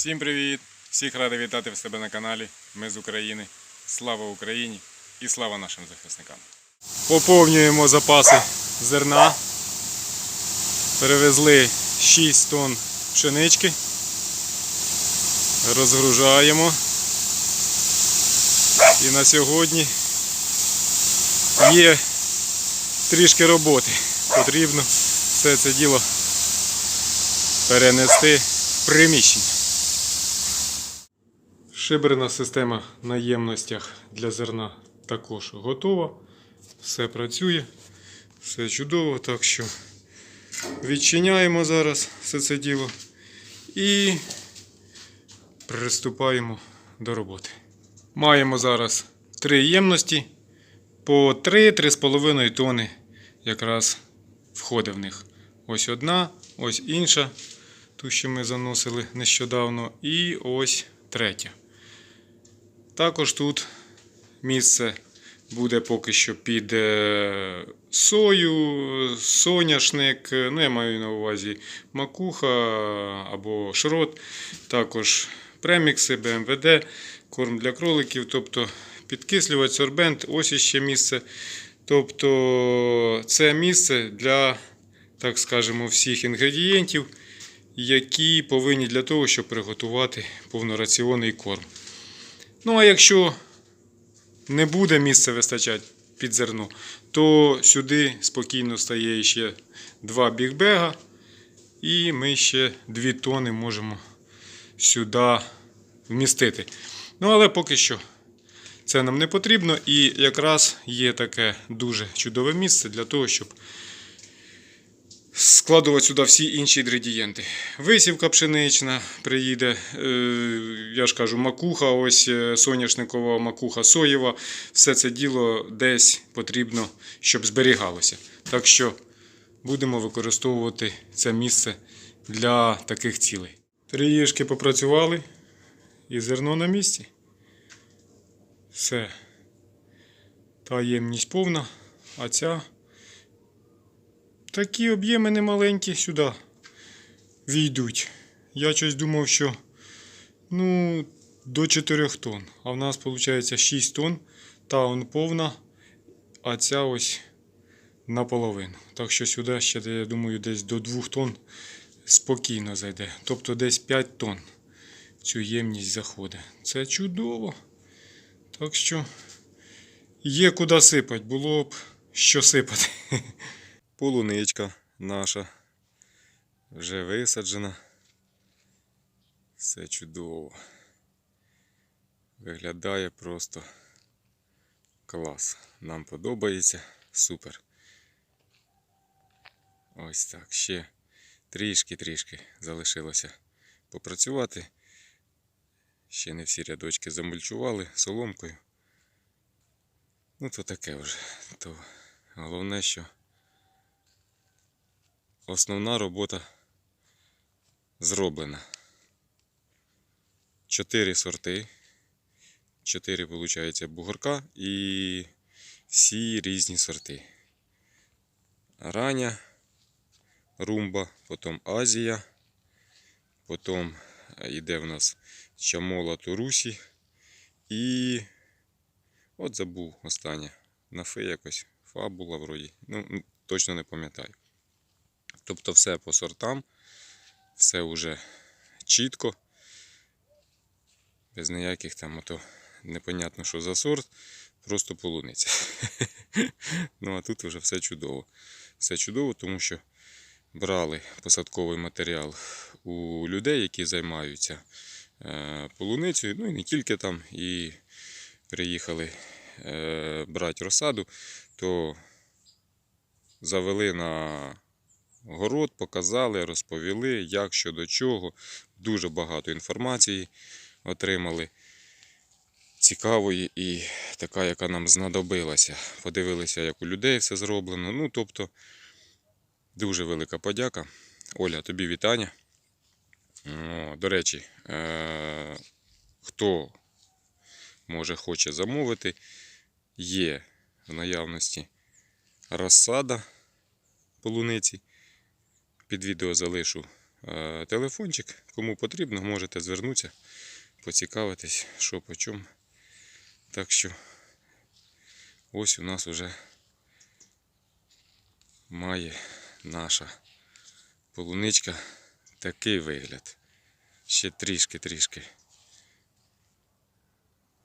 Всім привіт! Всіх радий вітати в себе на каналі. Ми з України. Слава Україні і слава нашим захисникам. Поповнюємо запаси зерна. Перевезли 6 тонн пшенички. Розгружаємо. І на сьогодні є трішки роботи. Потрібно все це діло перенести в приміщення. Шиберна система на ємностях для зерна також готова. Все працює, все чудово, так що відчиняємо зараз все це діло і приступаємо до роботи. Маємо зараз три ємності по 3-3,5 тони якраз входить в них. Ось одна, ось інша, ту, що ми заносили нещодавно, і ось третя. Також тут місце буде поки що під е, сою, соняшник, е, ну я маю на увазі макуха або шрот, також премікси, БМВД, корм для кроликів, тобто підкислювач, сорбент, ось іще місце. Тобто це місце для, так скажемо, всіх інгредієнтів, які повинні для того, щоб приготувати повнораціонний корм. Ну, а якщо не буде місця вистачати під зерно, то сюди спокійно стає ще два бігбега, і ми ще 2 тони можемо сюди вмістити. Ну, але поки що це нам не потрібно, і якраз є таке дуже чудове місце для того, щоб складувати сюди всі інші інгредієнти. Висівка пшенична приїде, е, я ж кажу, макуха, ось е, соняшникова макуха соєва. Все це діло десь потрібно, щоб зберігалося. Так що будемо використовувати це місце для таких цілей. Трієшки попрацювали і зерно на місці. Все. Та ємність повна, а ця Такі об'єми немаленькі сюди війдуть. Я щось думав, що ну, до 4 тонн. А в нас виходить 6 тонн. Та он повна, а ця ось наполовину. Так що сюди ще, я думаю, десь до 2 тонн спокійно зайде. Тобто десь 5 тонн цю ємність заходить. Це чудово. Так що є куди сипати, було б що сипати. Полуничка наша вже висаджена. Все чудово. Виглядає просто клас. Нам подобається. Супер. Ось так. Ще трішки-трішки залишилося попрацювати. Ще не всі рядочки замульчували соломкою. Ну, то таке вже. То головне, що основна робота зроблена. Чотири сорти. Чотири, виходить, бугорка і всі різні сорти. Раня, румба, потім Азія, потім йде в нас чамола Турусі і от забув останнє. На фе якось фабула вроді. Ну, точно не пам'ятаю. Тобто все по сортам, все вже чітко, без ніяких там ото непонятно, що за сорт, просто полуниця. ну а тут вже все чудово. Все чудово, тому що брали посадковий матеріал у людей, які займаються е, полуницею, ну і не тільки там, і приїхали е, брати розсаду, то завели на город, показали, розповіли, як що до чого. Дуже багато інформації отримали. Цікавої і така, яка нам знадобилася. Подивилися, як у людей все зроблено. Ну, тобто, дуже велика подяка. Оля, тобі вітання. О, До речі, е- хто може хоче замовити, є в наявності розсада полуниці. Під відео залишу е, телефончик. Кому потрібно, можете звернутися, поцікавитись, що по чому. Так що ось у нас уже має наша полуничка такий вигляд. Ще трішки-трішки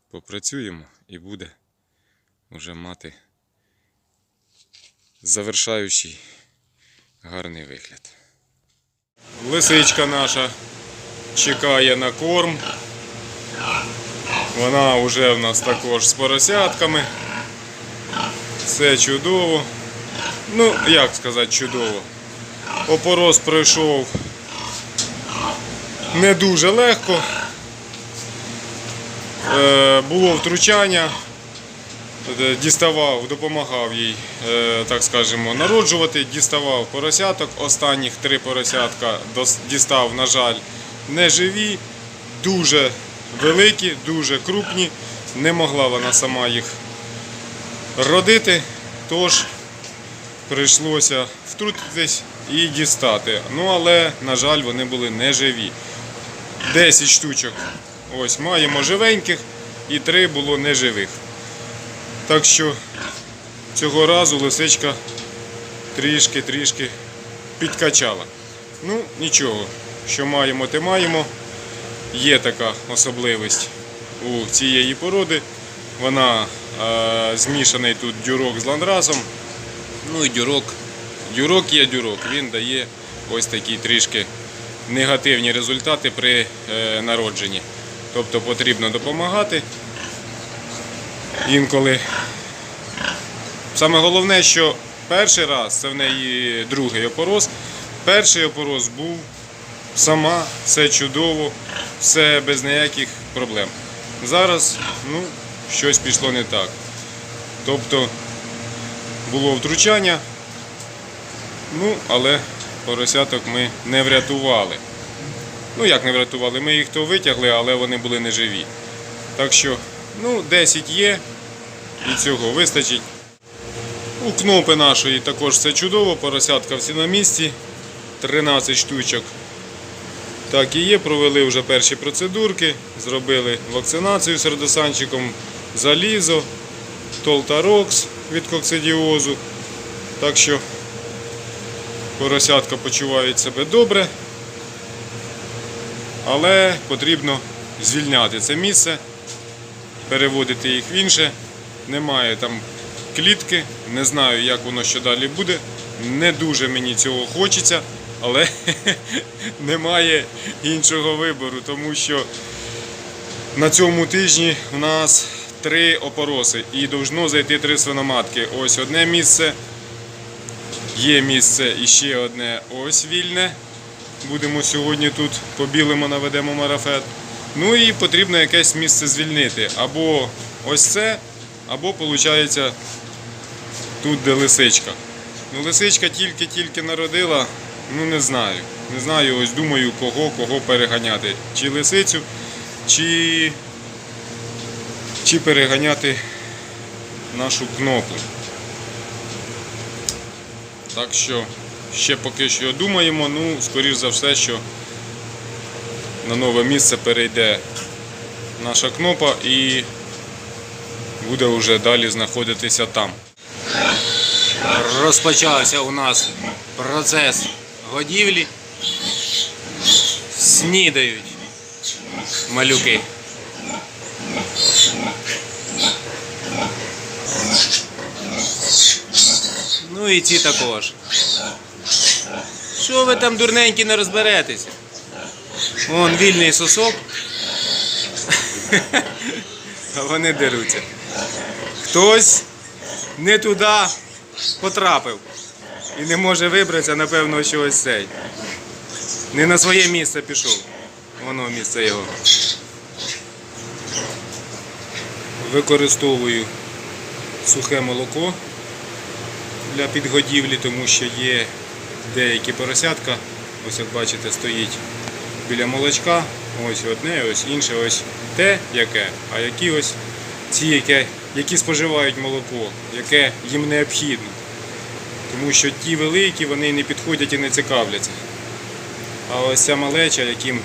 попрацюємо і буде вже мати завершаючий гарний вигляд. Лисичка наша чекає на корм. Вона вже в нас також з поросятками. Все чудово. Ну, як сказати, чудово. Опорос пройшов не дуже легко. Е, було втручання, діставав, допомагав їй, е, так скажемо, народжувати, діставав поросяток. Останніх три поросятка дістав, на жаль, не живі, дуже великі, дуже крупні. Не могла вона сама їх родити, тож прийшлося втрутитись і дістати. Ну, але, на жаль, вони були не живі. 10 штучок. Ось маємо живеньких і 3 було неживих. Так що цього разу лисичка трішки-трішки підкачала. Ну, нічого, що маємо, те маємо. Є така особливість у цієї породи. Вона е, змішаний тут дюрок з ландрасом. Ну і дюрок, дюрок є дюрок, він дає ось такі трішки негативні результати при е, народженні. Тобто потрібно допомагати. Інколи. Саме головне, що перший раз це в неї другий опорос. Перший опорос був сама, все чудово, все без ніяких проблем. Зараз ну, щось пішло не так. Тобто було втручання, ну, але поросяток ми не врятували. Ну, як не врятували? Ми їх то витягли, але вони були не живі. Так що, ну, 10 є, і цього вистачить. У кнопи нашої також все чудово, поросятка всі на місці, 13 штучок. Так і є, провели вже перші процедурки, зробили вакцинацію з радосанчиком, залізо, толтарокс від коксидіозу. Так що поросятка почувають себе добре, але потрібно звільняти це місце, переводити їх в інше. Немає там клітки, не знаю, як воно що далі буде. Не дуже мені цього хочеться, але немає іншого вибору, тому що на цьому тижні у нас три опороси і должно зайти три свиноматки. Ось одне місце, є місце і ще одне ось вільне. Будемо сьогодні тут побілимо, наведемо марафет. Ну і потрібно якесь місце звільнити. Або ось це, або виходить тут, де лисичка. Ну, лисичка тільки-тільки народила, ну не знаю. Не знаю, ось думаю, кого, кого переганяти. Чи лисицю, чи, чи переганяти нашу кнопу. Так що ще поки що думаємо, ну, скоріш за все, що на нове місце перейде наша кнопа і буде вже далі знаходитися там. Розпочався у нас процес годівлі. Снідають малюки. Ну і ці також. Що ви там дурненькі не розберетеся? Вон вільний сосок. А вони деруться. Хтось не туди потрапив і не може вибратися, напевно, що ось цей. Не на своє місце пішов. Воно місце його. Використовую сухе молоко для підгодівлі, тому що є деякі поросятка. Ось як бачите, стоїть біля молочка. Ось одне, ось інше, ось те, яке, а які ось ці, яке, які споживають молоко, яке їм необхідно. Тому що ті великі, вони не підходять і не цікавляться. А ось ця малеча, яким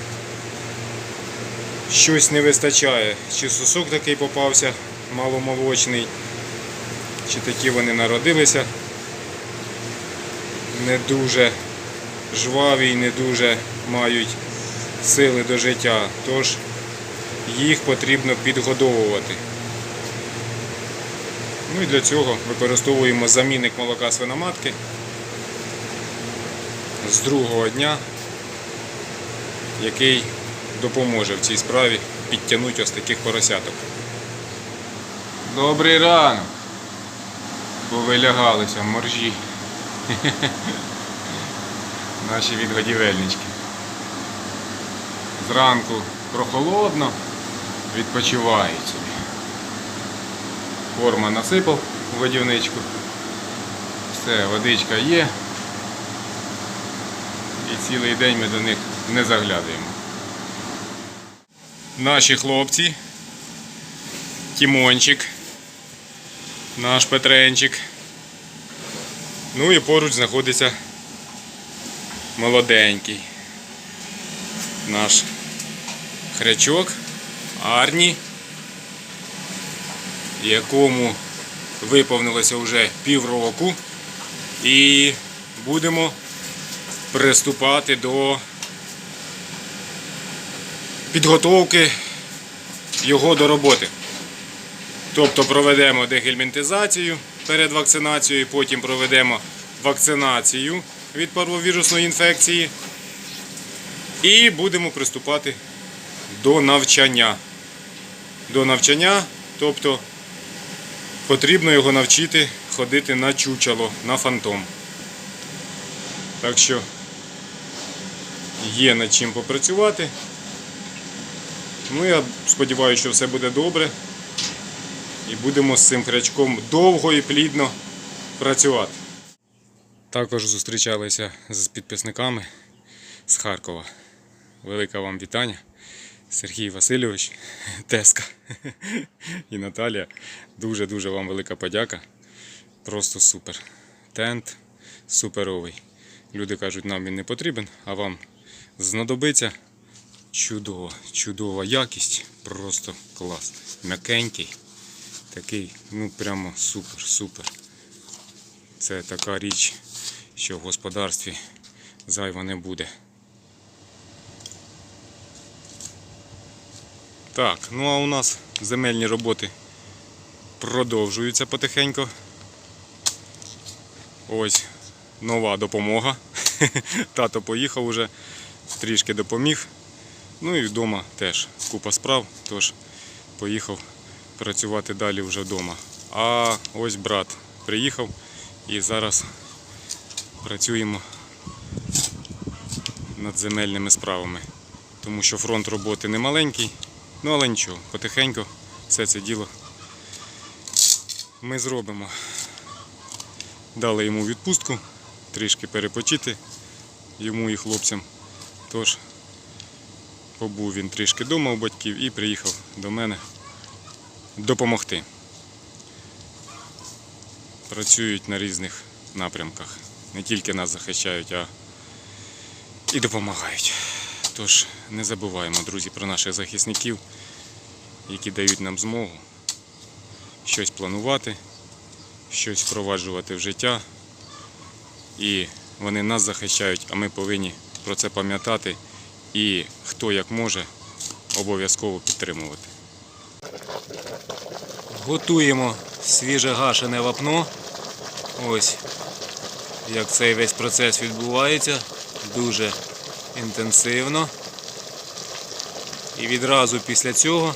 щось не вистачає. Чи сосок такий попався маломолочний, чи такі вони народилися не дуже жваві і не дуже мають сили до життя. Тож їх потрібно підгодовувати. Ну і для цього використовуємо замінник молока свиноматки з другого дня, який допоможе в цій справі підтягнути ось таких поросяток. Добрий ранок! Повилягалися моржі. Наші відгодівельнички. Зранку прохолодно, відпочивають собі. Корма насипав у водівничку. Все, водичка є. І цілий день ми до них не заглядуємо. Наші хлопці. Тімончик. Наш Петренчик. Ну і поруч знаходиться молоденький. Наш хрячок Арні, якому виповнилося вже півроку. І будемо приступати до підготовки його до роботи. Тобто проведемо дегельмінтизацію перед вакцинацією, потім проведемо вакцинацію від парвовірусної інфекції і будемо приступати до навчання. До навчання, тобто потрібно його навчити ходити на чучело, на фантом. Так що є над чим попрацювати. Ну, я сподіваюся, що все буде добре. І будемо з цим хрячком довго і плідно працювати. Також зустрічалися з підписниками з Харкова. Велике вам вітання. Сергій Васильович, Теска і Наталія. Дуже-дуже вам велика подяка. Просто супер. Тент суперовий. Люди кажуть, нам він не потрібен, а вам знадобиться. Чудова, чудова якість, просто клас. М'якенький. Такий, ну прямо супер, супер. Це така річ, що в господарстві зайва не буде. Так, ну а у нас земельні роботи продовжуються потихеньку. Ось нова допомога. Тато поїхав уже, трішки допоміг. Ну і вдома теж купа справ, тож поїхав працювати далі вже вдома. А ось брат приїхав і зараз працюємо над земельними справами. Тому що фронт роботи не маленький, ну але нічого, потихеньку все це діло ми зробимо. Дали йому відпустку, трішки перепочити йому і хлопцям. Тож побув він трішки вдома у батьків і приїхав до мене допомогти. Працюють на різних напрямках. Не тільки нас захищають, а і допомагають. Тож не забуваємо, друзі, про наших захисників, які дають нам змогу щось планувати, щось впроваджувати в життя. І вони нас захищають, а ми повинні про це пам'ятати і хто як може обов'язково підтримувати. Готуємо свіже гашене вапно. Ось як цей весь процес відбувається. Дуже інтенсивно. І відразу після цього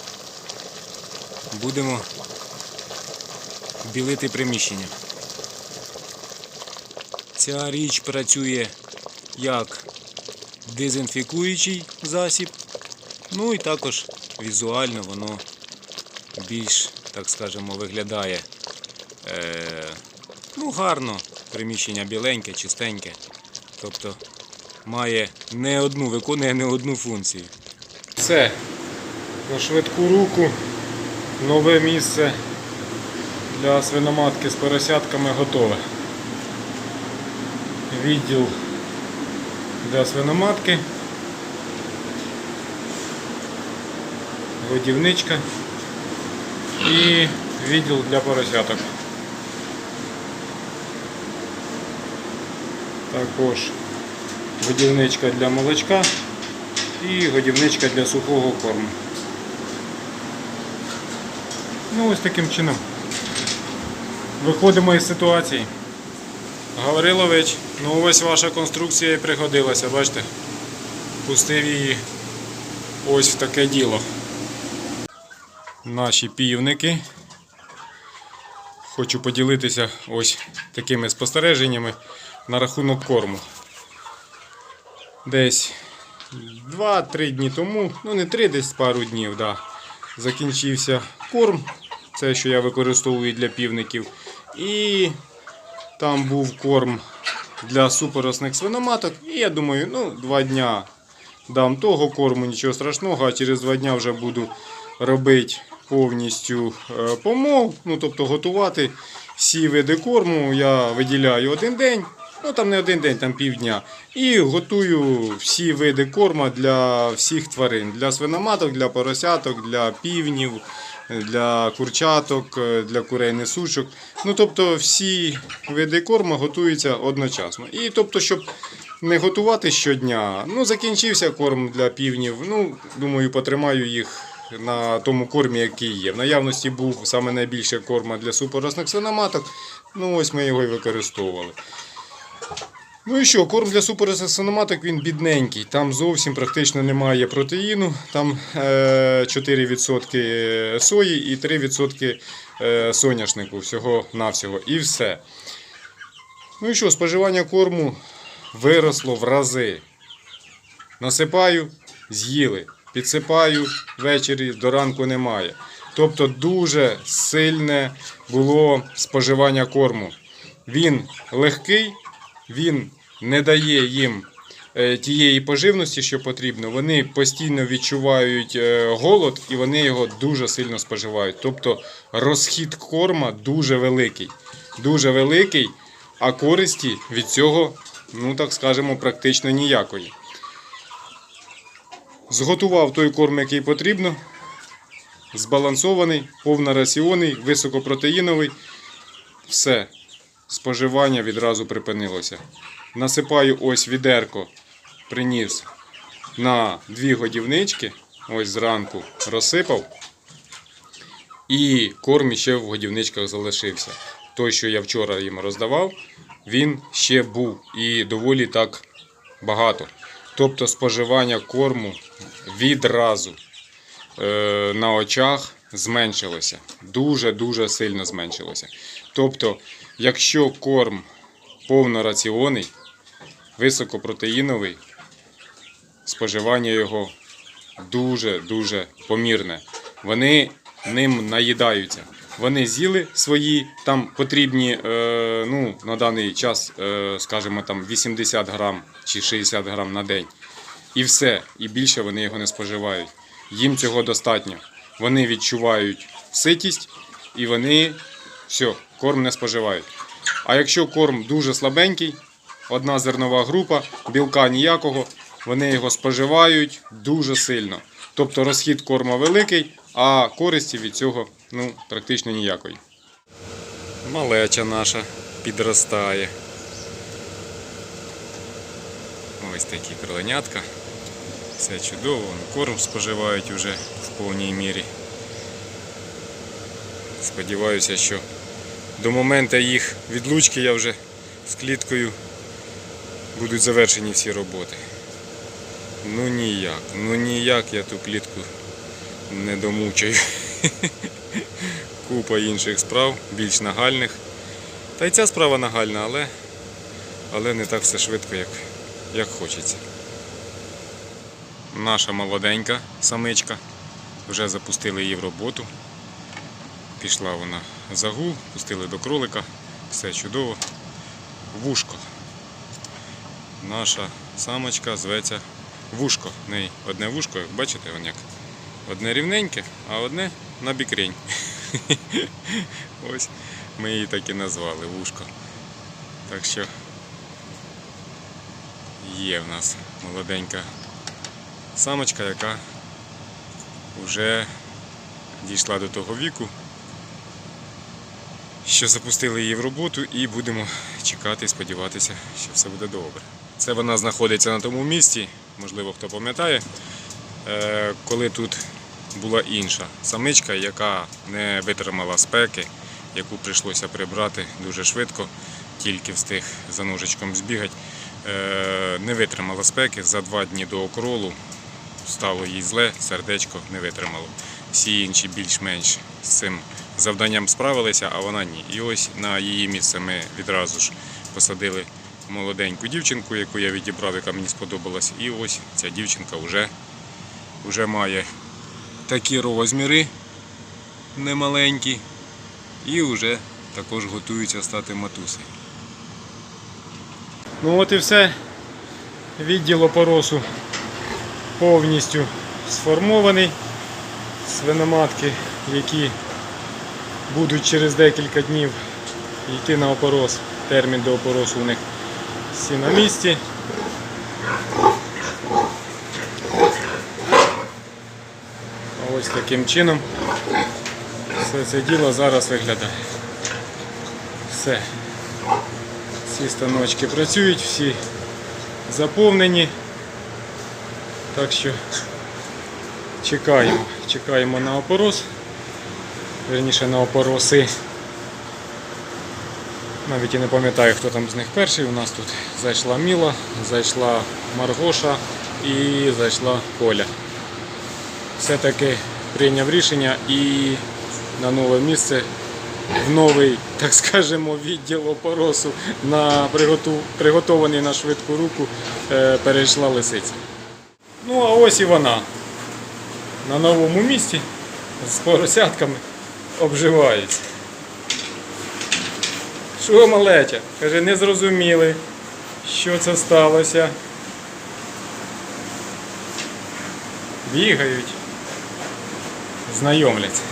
будемо білити приміщення. Ця річ працює як дезінфікуючий засіб, ну і також візуально воно більш, так скажемо, виглядає е, ну, гарно, приміщення біленьке, чистеньке. Тобто має не одну, виконує не одну функцію. Все, на швидку руку, нове місце для свиноматки з поросятками готове. Відділ для свиноматки. Годівничка і відділ для поросяток. Також годівничка для молочка і годівничка для сухого корму. Ну ось таким чином. Виходимо із ситуації. Гаврилович, ну ось ваша конструкція і пригодилася, бачите? Пустив її ось в таке діло. Наші півники. Хочу поділитися ось такими спостереженнями на рахунок корму. Десь 2-3 дні тому, ну не 3, десь пару днів, да, закінчився корм. Це, що я використовую для півників. І там був корм для супоросних свиноматок. І я думаю, ну, два дня дам того корму, нічого страшного, а через два дня вже буду робити повністю е, помол, ну тобто готувати всі види корму. Я виділяю один день, ну там не один день, там півдня. І готую всі види корма для всіх тварин. Для свиноматок, для поросяток, для півнів, для курчаток, е, для курей несучок. Ну тобто всі види корму готуються одночасно. І тобто, щоб не готувати щодня. Ну, закінчився корм для півнів. Ну, думаю, потримаю їх на тому кормі, який є. В наявності був саме найбільше корма для супоросних свиноматок. Ну, ось ми його і використовували. Ну і що, корм для супоросних свиноматок він бідненький. Там зовсім практично немає протеїну. Там е, 4% сої і 3% е, соняшнику всього-навсього. І все. Ну і що, споживання корму виросло в рази. Насипаю, з'їли. Підсипаю ввечері, до ранку немає. Тобто дуже сильне було споживання корму. Він легкий, він не дає їм е, тієї поживності, що потрібно. Вони постійно відчувають е, голод і вони його дуже сильно споживають. Тобто розхід корма дуже великий. Дуже великий, а користі від цього, ну так скажемо, практично ніякої. Зготував той корм, який потрібно. Збалансований, повнораціонний, високопротеїновий. Все. Споживання відразу припинилося. Насипаю ось відерко, приніс на дві годівнички. Ось зранку розсипав. І корм ще в годівничках залишився. Той, що я вчора їм роздавав, він ще був і доволі так багато. Тобто споживання корму відразу е, на очах зменшилося. Дуже-дуже сильно зменшилося. Тобто, якщо корм повнораціонний, високопротеїновий, споживання його дуже-дуже помірне. Вони ним наїдаються. Вони з'їли свої там потрібні е, ну, на даний час, е, скажімо, там 80 грам чи 60 грам на день. І все. І більше вони його не споживають. Їм цього достатньо. Вони відчувають ситість і вони все, корм не споживають. А якщо корм дуже слабенький, одна зернова група, білка ніякого, вони його споживають дуже сильно. Тобто розхід корма великий, а користі від цього ну, практично ніякої. Малеча наша підростає. Ось такі кроленятка. Все чудово, корм споживають уже в повній мірі. Сподіваюся, що до моменту їх відлучки я вже з кліткою будуть завершені всі роботи. Ну ніяк, ну ніяк я ту клітку не домучаю. Купа інших справ, більш нагальних. Та й ця справа нагальна, але, але не так все швидко, як, як хочеться. Наша молоденька самичка. Вже запустили її в роботу. Пішла вона в загул, пустили до кролика, все чудово. Вушко. Наша самочка зветься вушко. В неї одне вушко, як бачите, вон як. Одне рівненьке, а одне на бікрень. Ось ми її так і назвали вушко. Так що є в нас молоденька самочка, яка вже дійшла до того віку, що запустили її в роботу і будемо чекати сподіватися, що все буде добре. Це вона знаходиться на тому місці, можливо, хто пам'ятає, е, коли тут була інша самичка, яка не витримала спеки, яку прийшлося прибрати дуже швидко, тільки встиг за ножичком збігати. Е, Не витримала спеки за два дні до окролу. Стало їй зле, сердечко не витримало. Всі інші більш-менш з цим завданням справилися, а вона ні. І ось на її місце ми відразу ж посадили молоденьку дівчинку, яку я відібрав, яка мені сподобалась. І ось ця дівчинка вже, вже має такі розміри немаленькі і вже також готується стати матусею. Ну от і все. Відділ опоросу повністю сформований. Свиноматки, які будуть через декілька днів йти на опорос. Термін до опоросу у них всі на місці. Ось таким чином все це діло зараз виглядає. Все. Всі станочки працюють, всі заповнені. Так що чекаємо. Чекаємо на опорос. Верніше на опороси. Навіть і не пам'ятаю, хто там з них перший. У нас тут зайшла Міла, зайшла Маргоша і зайшла Коля. Все-таки прийняв рішення і на нове місце в новий, так скажемо, відділ опоросу на приготований на швидку руку е, перейшла лисиця. Ну а ось і вона. На новому місці з поросятками обживається. Що малеча? Каже, не зрозуміли, що це сталося. Бігають, знайомляться.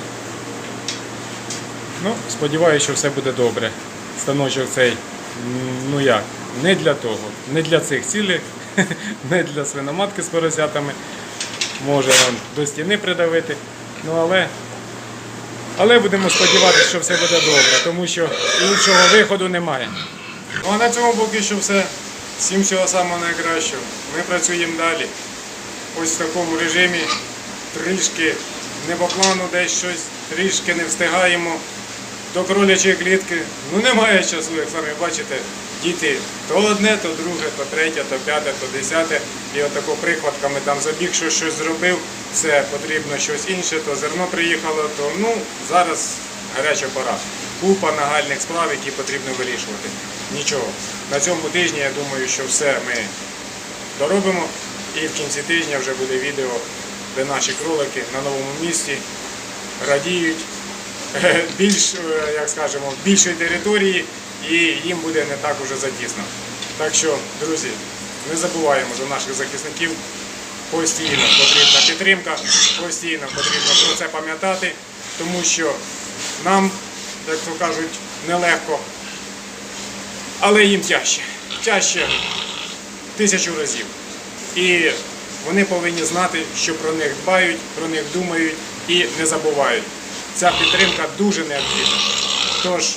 Ну, сподіваюся, що все буде добре. Станочок цей, ну як, не для того, не для цих цілей, не для свиноматки з поросятами. Може он до стіни придавити. Ну але, але будемо сподіватися, що все буде добре, тому що іншого виходу немає. Ну а на цьому поки що все. Всім всього самого найкращого. Ми працюємо далі. Ось в такому режимі трішки не по плану десь щось, трішки не встигаємо до кролячої клітки. Ну немає часу, як самі бачите, діти то одне, то друге, то третє, то п'яте, то десяте. І отако прихватками там забіг, що щось зробив, все потрібно щось інше, то зерно приїхало, то ну зараз гаряча пора. Купа нагальних справ, які потрібно вирішувати. Нічого. На цьому тижні я думаю, що все ми доробимо. І в кінці тижня вже буде відео, де наші кролики на новому місці радіють більш, е, як скажемо, більшої території і їм буде не так уже затісно. Так що, друзі, не забуваємо за наших захисників. Постійно потрібна підтримка, постійно потрібно про це пам'ятати, тому що нам, як то кажуть, нелегко, але їм тяжче. Тяжче тисячу разів. І вони повинні знати, що про них дбають, про них думають і не забувають. Ця підтримка дуже необхідна. Тож,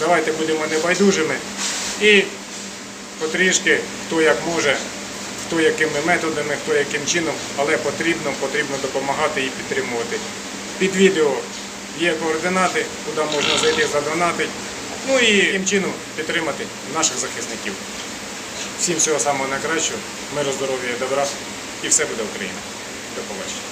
давайте будемо небайдужими і потрішки, хто як може, хто якими методами, хто яким чином, але потрібно, потрібно допомагати і підтримувати. Під відео є координати, куди можна зайти задонатити. Ну і таким чином підтримати наших захисників. Всім всього самого найкращого, миру, здоров'я і добра. І все буде Україна. До побачення.